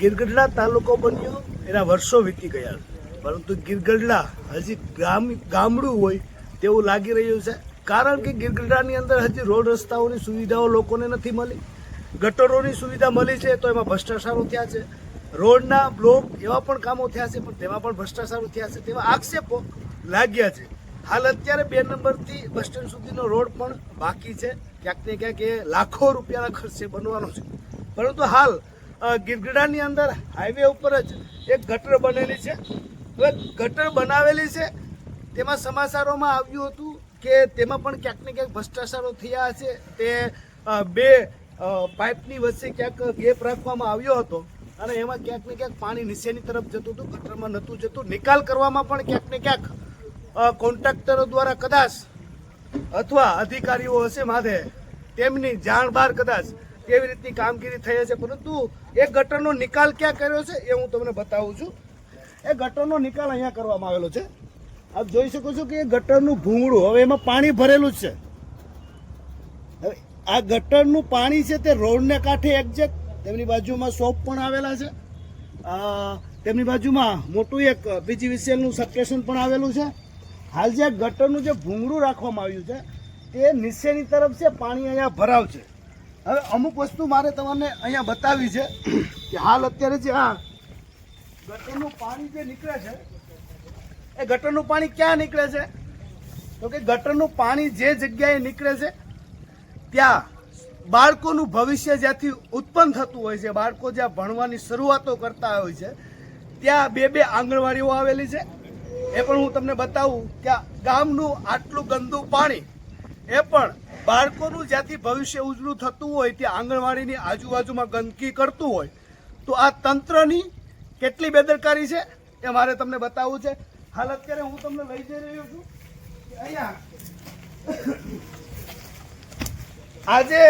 ગીરગઢડા તાલુકો બન્યો, એના વર્ષો વીતી ગયા પરંતુ ગીરગઢડા હજી ગામ, ગામડું હોય તેવું લાગી રહ્યું છે. કારણ કે ગીરગઢડાની અંદર હજી રોડ રસ્તાઓની સુવિધાઓ લોકોને નથી મળી. ગટરોની સુવિધા મળી છે, તો એમાં ભ્રષ્ટાચારો થયા છે. રોડના બ્લોક એવા પણ કામો થયા છે, પણ તેમાં પણ ભ્રષ્ટાચારો થયા છે તેવા આક્ષેપો લાગ્યા છે. હાલ અત્યારે બે નંબરથી બસ સ્ટેન્ડ સુધીનો રોડ પણ બાકી છે. ક્યાંક ને ક્યાંક એ લાખો રૂપિયાના ખર્ચે બનવાનો છે. પરંતુ હાલ ગિરગડાની અંદર હાઈવે ઉપર જ એક ગટર બનેલી છે. હવે ગટર બનાવેલી છે, તેમાં સમાચારોમાં આવ્યું હતું કે તેમાં પણ ક્યાંક ને ક્યાંક ભ્રષ્ટાચારો થયા છે. તે બે પાઇપની વચ્ચે ક્યાંક ગેપ રાખવામાં આવ્યો હતો અને એમાં ક્યાંક ને ક્યાંક પાણી નીચેની તરફ જતું હતું, ગટરમાં નહોતું જતું. નિકાલ કરવામાં પણ ક્યાંક ને ક્યાંક કોન્ટ્રાક્ટરો દ્વારા કદાચ અથવા અધિકારીઓ હશે માથે તેમની જાણ બહાર કદાચ કેવી રીતની કામગીરી થઈ હશે? પરંતુ એ ગટરનો નિકાલ ક્યાં કર્યો છે એ હું તમને બતાવું છું. એ ગટરનો નિકાલ અહીંયા કરવામાં આવેલો છે. આપ જોઈ શકો છો કે એ ગટરનું ભૂંગળું હવે એમાં પાણી ભરેલું છે. હવે આ ગટરનું પાણી છે તે રોડને કાંઠે એક્ઝેક્ટ તેમની બાજુમાં શોપ પણ આવેલા છે. તેમની બાજુમાં મોટું એક પીજીવીસીએલનું સબસ્ટેશન પણ આવેલું છે. હાલ જે ગટરનું જે ભૂંગળું રાખવામાં આવ્યું છે, તે નીચેની તરફ છે, પાણી અહીંયા ભરાવ છે. હવે અમુક વસ્તુ મારે તમને અહીંયા બતાવી છે કે હાલ અત્યારે જે આ ગટરનું પાણી જે નીકળે છે, એ ગટરનું પાણી ક્યાં નીકળે છે? તો કે ગટરનું પાણી જે જગ્યાએ નીકળે છે, ત્યાં બાળકોનું ભવિષ્ય જ્યાંથી ઉત્પન્ન થતું હોય છે, બાળકો જ્યાં ભણવાની શરૂઆતો કરતા હોય છે, ત્યાં બે બે આંગણવાડીઓ આવેલી છે. એ પણ હું તમને બતાવું કે ગામનું આટલું ગંદુ પાણી એ પણ બાળકોનું જ્યાંથી ભવિષ્ય ઉજળું થતું હોય, ત્યાં આંગણવાડીની આજુબાજુમાં ગંદકી કરતું હોય, તો આ તંત્રની કેટલી બેદરકારી છે એ મારે તમને બતાવવું છે. હાલ અત્યારે હું તમને લઈ જઈ રહ્યો છું અહીંયા આજે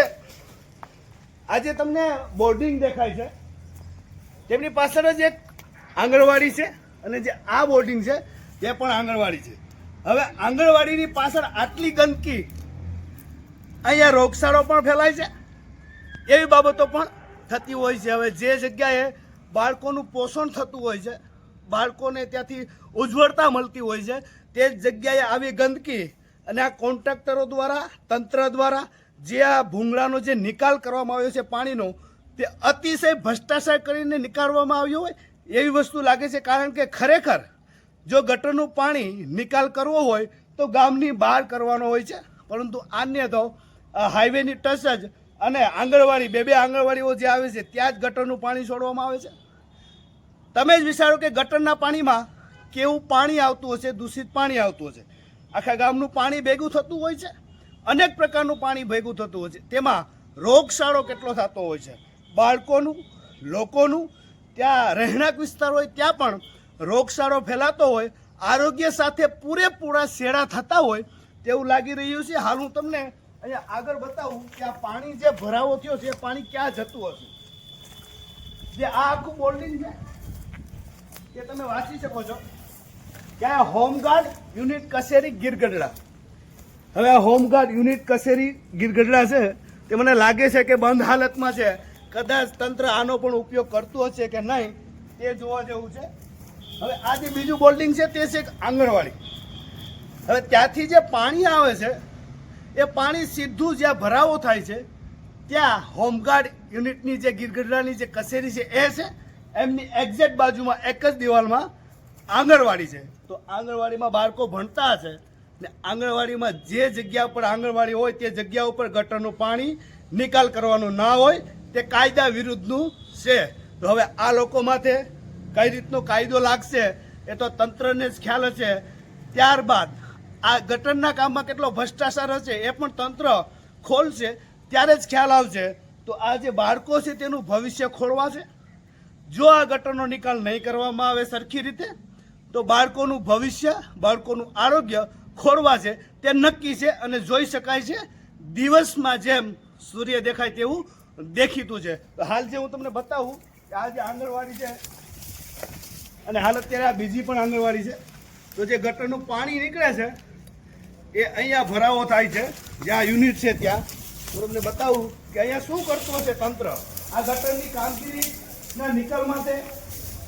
આજે તમને બોર્ડિંગ દેખાય છે. તેમની પાછળ જ એક આંગણવાડી છે અને જે આ બોર્ડિંગ છે તે પણ આંગણવાડી છે. હવે આંગણવાડીની પાછળ આટલી ગંદકી અહીંયા રોગચાળો પણ ફેલાય છે. એવી બાબતો પણ થતી હોય છે. હવે જે જગ્યાએ બાળકોનું પોષણ થતું હોય છે, બાળકોને ત્યાંથી ઉજ્જવળતા મળતી હોય છે, તે જ જગ્યાએ આવી ગંદકી અને આ કોન્ટ્રાક્ટરો દ્વારા, તંત્ર દ્વારા જે આ ભૂંગળાનો જે નિકાલ કરવામાં આવ્યો છે પાણીનો, તે અતિશય ભ્રષ્ટાચાર કરીને નિકાળવામાં આવ્યો હોય એવી વસ્તુ લાગે છે. કારણ કે ખરેખર જો ગટરનું પાણી નિકાલ કરવો હોય તો ગામની બહાર કરવાનો હોય છે. પરંતુ આન્ય તો હાઈવેની ટચ જ અને આંગણવાડી, બે બે આંગણવાડીઓ જે આવે છે, ત્યાં જ ગટરનું પાણી છોડવામાં આવે છે. તમે જ વિચારો કે ગટરના પાણીમાં કેવું પાણી આવતું હશે, દૂષિત પાણી આવતું હશે. આખા ગામનું પાણી ભેગું થતું હોય છે, અનેક પ્રકારનું પાણી ભેગું થતું હોય છે. તેમાં રોગચાળો કેટલો થતો હોય છે? બાળકોનું, લોકોનું, ત્યાં રહેણાંક વિસ્તાર હોય, ત્યાં પણ રોગચાળો ફેલાતો હોય, આરોગ્ય સાથે પૂરેપૂરા શેડા થતા હોય, તેવું લાગી રહ્યું છે. હાલ હું તમને અહીંયા આગળ બતાવું કે આ પાણી જે ભરાવો થયો છે, એ પાણી ક્યાં જતું હશે? જે આ આખું બોલ્ડિંગ છે, એ તમે વાંચી શકો છો. આ હોમગાર્ડ યુનિટ કચેરી ગીરગઢડા. હવે આ હોમગાર્ડ યુનિટ કચેરી ગીરગઢડા છે, તે મને લાગે છે કે બંધ હાલતમાં છે. કદાચ તંત્ર આનો પણ ઉપયોગ કરતું હશે કે નહીં, તે જોવા જેવું છે. હવે આ જે બીજું બોલ્ડિંગ છે, તે છે આંગણવાડી. હવે ત્યાંથી જે પાણી આવે છે એ પાણી સીધું જ્યાં ભરાવો થાય છે, ત્યાં હોમગાર્ડ યુનિટની જે ગીરગઢડાની જે કચેરી છે એ છે, એમની એક્ઝેક્ટ બાજુમાં એક જ દિવાલમાં આંગણવાડી છે. તો આંગણવાડીમાં બાળકો ભણતા હશે ને આંગણવાડીમાં જે જગ્યા ઉપર આંગણવાડી હોય તે જગ્યા ઉપર ગટરનું પાણી નિકાલ કરવાનું ના હોય, તે કાયદા વિરુદ્ધનું છે. તો હવે આ લોકો માથે કઈ રીતનો કાયદો લાગશે એ તો તંત્રને જ ખ્યાલ હશે. ત્યારબાદ આ ગટરના કામમાં કેટલો ભ્રષ્ટાચાર હશે એ પણ તંત્ર ખોલશે, ત્યારે જ ખ્યાલ આવશે. તો આ જે બાળકો છે તેનું ભવિષ્ય ખોળવાશે જો આ ગટરનો નિકાલ નહીં કરવામાં આવે સરખી રીતે, તો બાળકોનું ભવિષ્ય, બાળકોનું આરોગ્ય ખોરવા છે, તે નક્કી છે અને જોઈ શકાય છે, દિવસમાં જેમ સૂર્ય દેખાય તેવું દેખીતું છે. હાલ જે હું તમને બતાવું, કે આ જે આંગણવાડી છે, અને હાલ અત્યારે આ બીજી પણ આંગણવાડી છે, તો જે ગટરનું પાણી નીકળે છે એ અહીંયા ભરાવો થાય છે. જ્યાં યુનિટ છે ત્યાં. હું તમને બતાવું કે અહીંયા શું કરતું છે તંત્ર? આ ગટરની કામગીરી ના નિકાલ માટે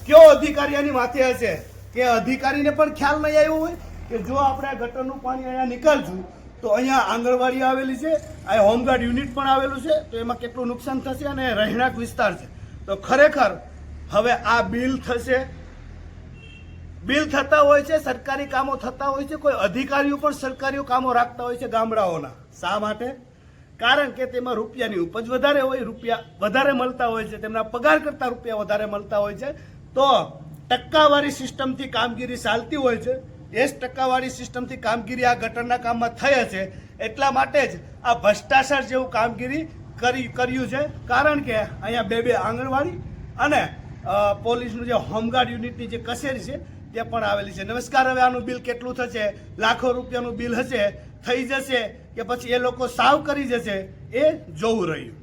કયો અધિકારી આની માથે હશે? કે અધિકારીને પણ ખ્યાલ નહીં આવ્યો હોય? કે જો આપણે આ ગટરનું પાણી અહીંયા નીકળશું, તો અહીંયા આંગણવાડી આવેલી છે અહીંયા હોમગાર્ડ યુનિટ પણ આવેલું છે, તો એમાં કેટલું નુકસાન થશે અને રહેણાંક વિસ્તાર છે. તો ખરેખર હવે આ બિલ થશે બિલ થતા હોય છે, સરકારી કામો થતા હોય છે, કોઈ અધિકારીઓ પણ સરકારીઓ કામો રાખતા હોય છે ગામડાઓના. શા માટે? કારણ કે તેમાં રૂપિયાની ઉપજ વધારે હોય, રૂપિયા વધારે મળતા હોય છે, તેમના પગાર કરતા રૂપિયા વધારે મળતા હોય છે, તો ટક્કાવારી સિસ્ટમથી કામગીરી ચાલતી હોય છે. એ જ ટક્કાવારી સિસ્ટમથી કામગીરી આ ગટરના કામમાં થઈ છે. એટલા માટે જ આ ભ્રષ્ટાચાર જેવું કામગીરી કરી, કર્યું છે. કારણ કે અહીંયા બે બે આંગણવાડી અને પોલીસનું જે હોમગાર્ડ યુનિટની જે કચેરી છે તે પણ આવેલી છે. નમસ્કાર, હવે આનું બિલ કેટલું થશે? લાખો રૂપિયાનું બિલ હશે, થઈ જશે કે પછી એ લોકો સાવ કરી જશે? એ જોવું રહ્યું.